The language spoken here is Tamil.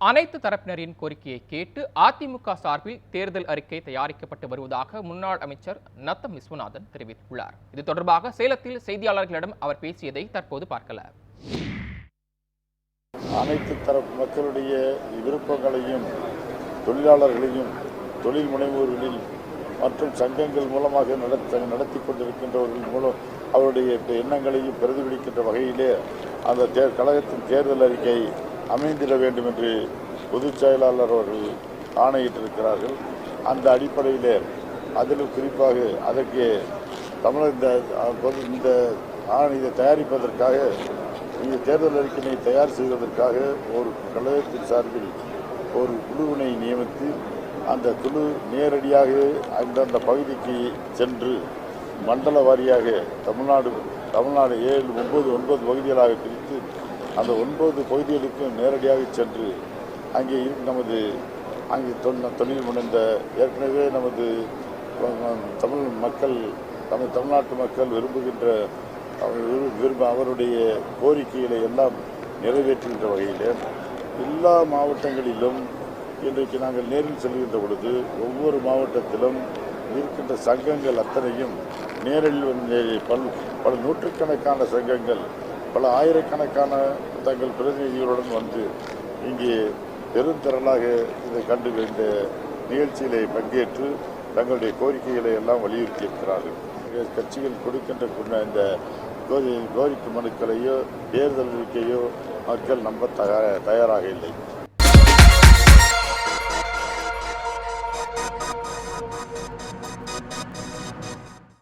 அனைத்து தரப்பினரின் கோரிக்கையை கேட்டு அதிமுக சார்பில் தேர்தல் அறிக்கை தயாரிக்கப்பட்டு வருவதாக முன்னாள் அமைச்சர் நத்தம் விஸ்வநாதன் தெரிவித்துள்ளார். இது தொடர்பாக சேலத்தில் செய்தியாளர்களிடம் அவர் பேசியதை தற்போது பார்க்கலாம் அனைத்து தரப்பு மக்களுடைய விருப்பங்களையும் தொழிலாளர்களையும் தொழில் முனைவோர்களில் மற்றும் சங்கங்கள் மூலமாக நடத்த நடத்தி கொண்டிருக்கின்றவர்கள் மூலம் அவருடைய எண்ணங்களையும் பிரதிபலிக்கின்ற வகையிலே அந்த தே கழகத்தின் தேர்தல் அறிக்கை அமைந்திட வேண்டும் என்று பொதுச் செயலாளர் அவர்கள் ஆணையிட்டிருக்கிறார்கள். அந்த அடிப்படையிலே அதிலும் குறிப்பாக அதற்கு தமிழர் இந்த இந்த ஆணையை தயாரிப்பதற்காக இந்த தேர்தல் அறிக்கையை தயார் செய்வதற்காக ஒரு கழகத்தின் சார்பில் ஒரு குழுவினை நியமித்து அந்த குழு நேரடியாக அந்தந்த பகுதிக்கு சென்று மண்டல வாரியாக தமிழ்நாடு தமிழ்நாடு ஏழு ஒன்பது ஒன்பது பகுதிகளாக பிரித்து அந்த ஒன்பது பகுதிகளுக்கும் நேரடியாக சென்று அங்கே நமது அங்கே தொழில் தொழில் முனைந்த ஏற்கனவே நமது தமிழ் மக்கள் நமது தமிழ்நாட்டு மக்கள் விரும்புகின்ற விரும்ப அவருடைய கோரிக்கைகளை எல்லாம் நிறைவேற்றுகின்ற வகையில் எல்லா மாவட்டங்களிலும் இன்றைக்கு நாங்கள் நேரில் செல்கின்ற பொழுது ஒவ்வொரு மாவட்டத்திலும் இருக்கின்ற சங்கங்கள் அத்தனையும் நேரில் பல் பல நூற்றுக்கணக்கான சங்கங்கள் பல ஆயிரக்கணக்கான தங்கள் பிரதிநிதிகளுடன் வந்து இங்கே பெருந்திரளாக இதை கண்டு இந்த நிகழ்ச்சியிலே பங்கேற்று தங்களுடைய கோரிக்கைகளை எல்லாம் வலியுறுத்தியிருக்கிறார்கள். கட்சிகள் கொடுக்கின்ற இந்த கோரி கோரிக்கை மனுக்களையோ தேர்தல் அறிக்கையோ மக்கள் நம்ப தயாராக இல்லை.